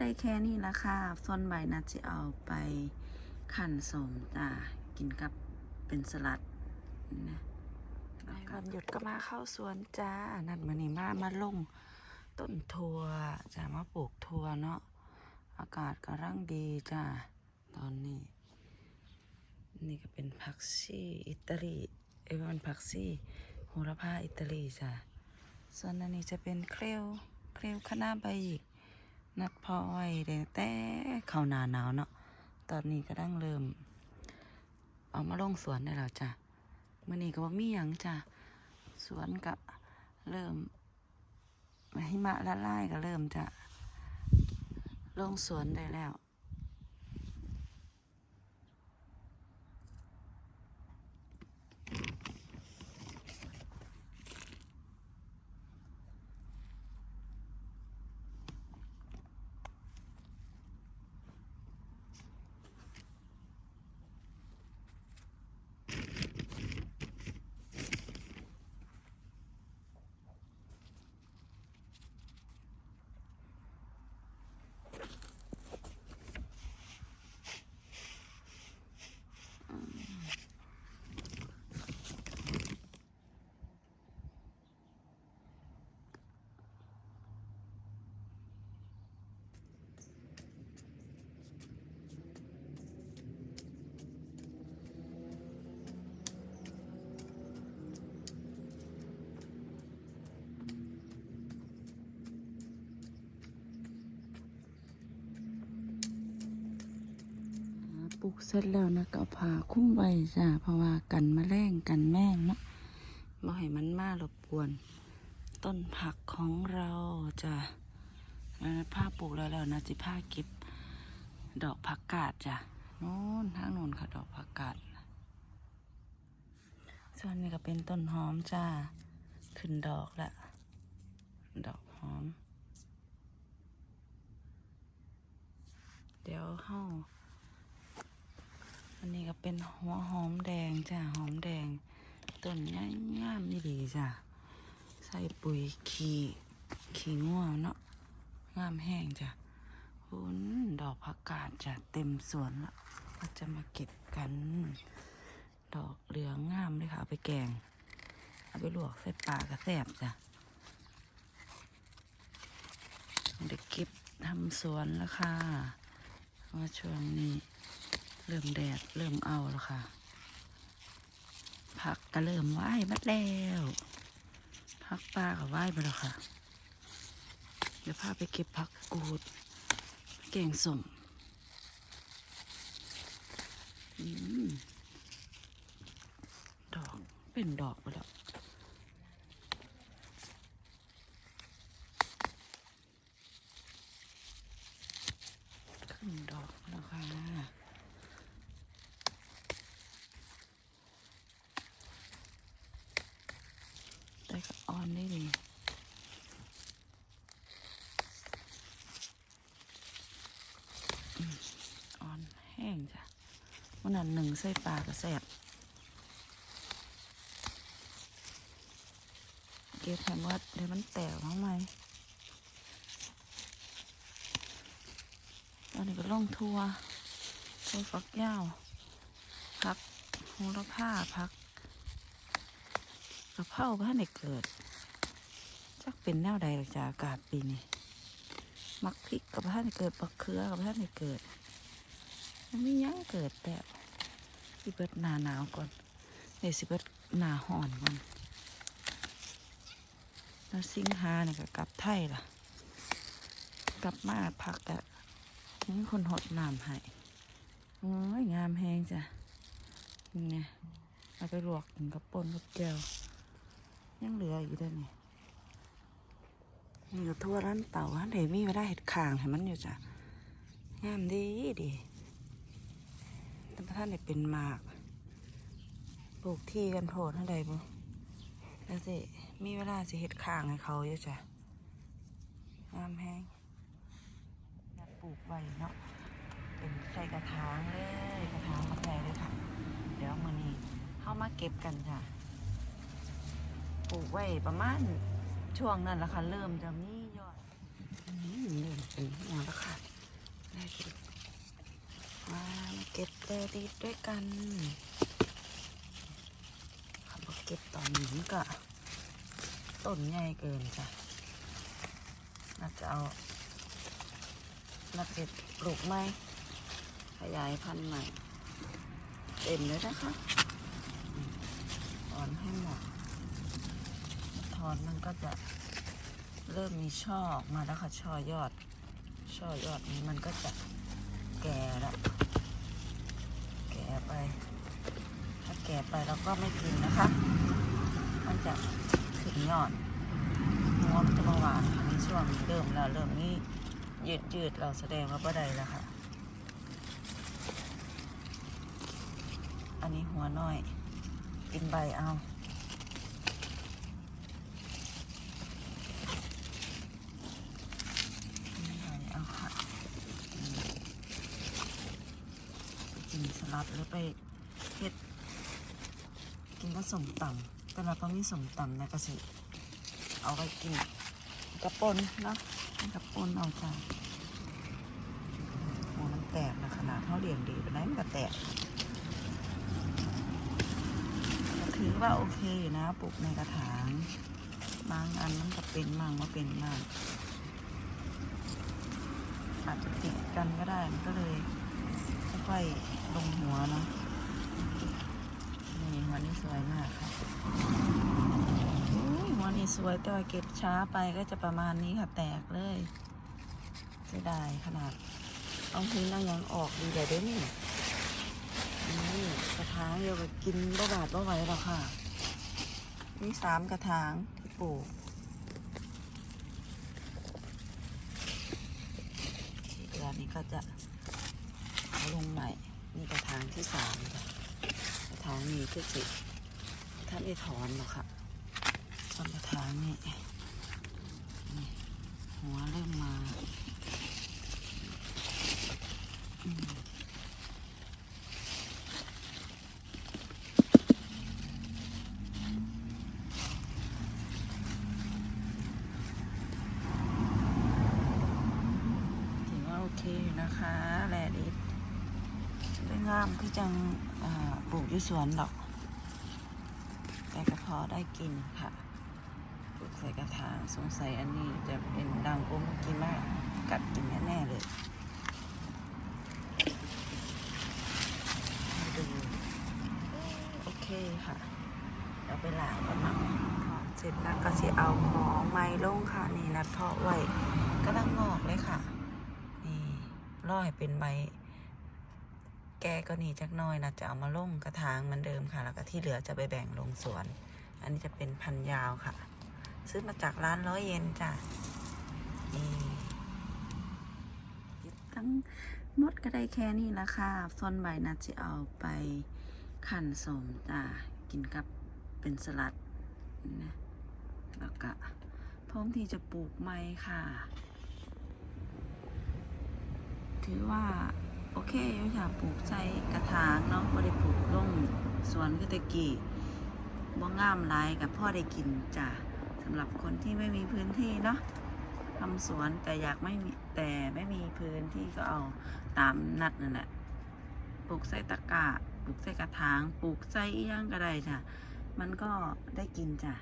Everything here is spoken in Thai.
ได้แค่นี้ละค่ะ ส่วนใบนัดจะเอาไปขั่นสมจ้ากินกับเป็นสลัดนะวันหยุดก็มาเข้าสวนจ้า นัดมานี่มามาลงต้นทัวจะมาปลูกทัวเนาะ อากาศกำลังดีจ้า ตอนนี้ นี่ก็เป็นผักชีอิตาลีเอ้ยมันผักชีโหระพาอิตาลีจ้ะส่วนอันนี้จะเป็นเคลวเคลวคณะใบอีก นัดพ่อไอ้แต่แต่เข้าหนาหนาวเนาะตอนนี้ก็ดั้งเริ่ม เอามาลงสวนได้แล้วจ้ะมื่อนี้ก็บ่มีหยังจ้ะสวนก็เริ่มหิมะละลายก็เริ่มจะลงสวนได้แล้ว ปลูกเสร็จแล้วนะก็เอาผ้าคุ้มไว้จ้ะเพราะว่ากันแมลงกันแมงเนาะบ่ให้มันมารบกวน ต้นผักของเราจ้ะผ้าปลูกแล้วแล้วนะจิผ้าเก็บดอกผักกาดจ้ะโน่นทางโน่นค่ะดอกผักกาดส่วนนี้ก็เป็นต้นหอมจ้า ขึ้นดอกละ ดอกหอม เดี๋ยวเฮา อันนี้ก็เป็นหัวหอมแดงจ้ะหอมแดงต้นง่ายงามนี่ดีจ้ะใส่ปุ๋ยขี้ขี้ง่วงเนาะงามแห้งจ้ะหุนดอกผักกาดจะเต็มสวนละเราจะมาเก็บกัน ดอกเหลืองงามเลยค่ะเอาไปแกงเอาไปลวกใส่ปลากระแสบจ้ะเด็กเก็บทำสวนแล้วค่ะว่าช่วงนี้ เริ่มแดดเริ่มเอาแล้วค่ะ ผักก็เริ่มไหวมัดแล้วผักปลาก็ไหวไปแล้วค่ะ เดี๋ยวพาไปเก็บผักกูด แกงส้มอืมดอกเป็นดอกไปแล้ว ขึ้นดอกแล้วค่ะ แต่ก็ อ่อนได้ดีอืมอ่อนแห้งจ้ะวันนั้นหนึ่งใส่ปลากระแสบเก็บให้หมดเดี๋ยวมันแตกมาไหมตอนนี้ก็ล่องทัวทัวฟักยาวพักโหระพาพัก กระเพราบ้านในเกิด จักเป็นแนวใดหรอกจ้าอากาศปีนี้มักพริกกับบ้านในเกิดปักเขือกับบ้านในเกิดมันไม่ยั้งเกิดแต่สิเบิดหนาหนาวก่อนเดี๋ยวสิเบิดหนาห่อนก่อนแล้วสิงหาเนี่ยก็กลับไทยล่ะ กลับมาพักแต่นี่คนหดน้ำให้โอ้ยงามแหงจ้ะนี่ไงเอาไปลวกกินกับป่นกับแก้ว ยังเหลืออยู่ด้อนี่นี่ทั่วร้านเต่าร้านเดมีเวลาเห็ดข่างให้มันอยู่จ้ะงามดีดีแต่พระท่านได้เป็นหมากปลูกที่กันโผล่ท่านใดบ่แล้วสิมีเวลาสิเห็ดข่างให้เขาอยู่จ้ะงามแห้งปลูกไว้เนาะเป็นใส่กระถางเลยกระถางมาใหญ่เลยค่ะ เดี๋ยวมือนี้เข้ามาเก็บกันจ้ะ ปลูกไว้ประมาณช่วงนั้นแหละค่ะ เริ่มจะมียอดอืมเริ่มเป็นหัวแล้วค่ะได้กินมาเก็บเตอร์ดีด้วยกันขับเก็บตอนนี้ก็ต้นใหญ่เกินจ้ะน่าจะเอาน่าจะปลูกไม้ขยายพันธุ์ใหม่เต็มเลยนะคะอืมถอนให้หมด อนมันก็จะเริ่มมีช่อออกมาแล้วค่ะ ช่อยอด ช่อยอดนี้มันก็จะแก่ล้วแก่ไป ถ้าแก่ไปเราก็ไม่กินนะคะ มันจะถึงยอดงวนจะมาหวานค่ะในช่วงนี้เริ่มแล้วเริ่มนี้ยืดยืดเราแสดงว่าบ่ได้แล้วค่ะ อันนี้หัวน้อย กินใบเอากินใบเอาค่ะอืมไปกินส ลัดหรือไปเฮ็ดกินก็สมตำแต่เราต้องมีสมตำนะก็สิ เอาไปกินกระปนเนาะกระปนเอาจ้าโอ้มันแตกนะขนาดเท่าเดียงดีไปไหนมันก็แตกถือว่าโอเคอยู่นะปลูกในกระถางบางอันมันก็เป็นมั่งว่าเป็นมั่งอาจจะติดกันก็ได้มันก็เลยค่อยๆ ลงหัวเนาะนี่หัวนี้สวยมากค่ะหัวนี้สวยแต่ว่าเก็บช้าไปก็จะประมาณนี้ค่ะแตกเลยเสียดายขนาด เอาทิ้งแล้วยังออกดีเลยเด้อนี่นี่กระถางเดียวกับกินบ่บาดบ่ไหวหรอกค่ะ นี่สามกระถางที่ปลูกเดือนนี้ก็จะเอาลงใหม่ นี่กระถางที่สามค่ะกระถางนี้คือสิท่านได้ถอนหรอกค่ะส่วนกระถางนี่นี่หัวเริ่มมาถือว่าโอเคอยู่นะคะแลดิ ได้งามคือจังปลูกอยู่สวนดอก แต่ก็พอได้กินค่ะปลูกใส่กระถางสงสัยอันนี้จะเป็นดังกุ้มกินมากกัดกินแน่ๆเลยดูโอเคค่ะเราไปล้างกันมาถอนเสร็จแล้วก็สิเอาของไม้ลงค่ะ นี่นัดเพาะไว้กำลังงอกเลยค่ะ นี่ร่อยเป็นใบ แกก็นี่จักน้อยนะจะเอามาลงกระถางเหมือนเดิมค่ะ แล้วก็ที่เหลือจะไปแบ่งลงสวน อันนี้จะเป็นพันยาวค่ะ ซื้อมาจากร้านร้อยเยนจ้ะนี่ทั้งมดก็ได้แค่นี้ละค่ะส่วนใบนะจะเอาไปขั่นสมจ้ะกินกับเป็นสลัดนะแล้วก็พร้อมที่จะปลูกไม้ค่ะ ถือว่า โอเคอยู่ค่ะปลูกใส่กระถางเนาะบ่ได้ปลูกลงสวนคือตะกี้บ่งามหลายกับพ่อได้กินจ้ะสำหรับคนที่ไม่มีพื้นที่เนาะทำสวนแต่อยากไม่มีแต่ไม่มีพื้นที่ก็เอาตามนัดนั่นแหละปลูกใส่ตะกร้าปลูกใส่กระถางปลูกใส่อีหยังก็ได้จ้ะมันก็ได้กินจ้ะ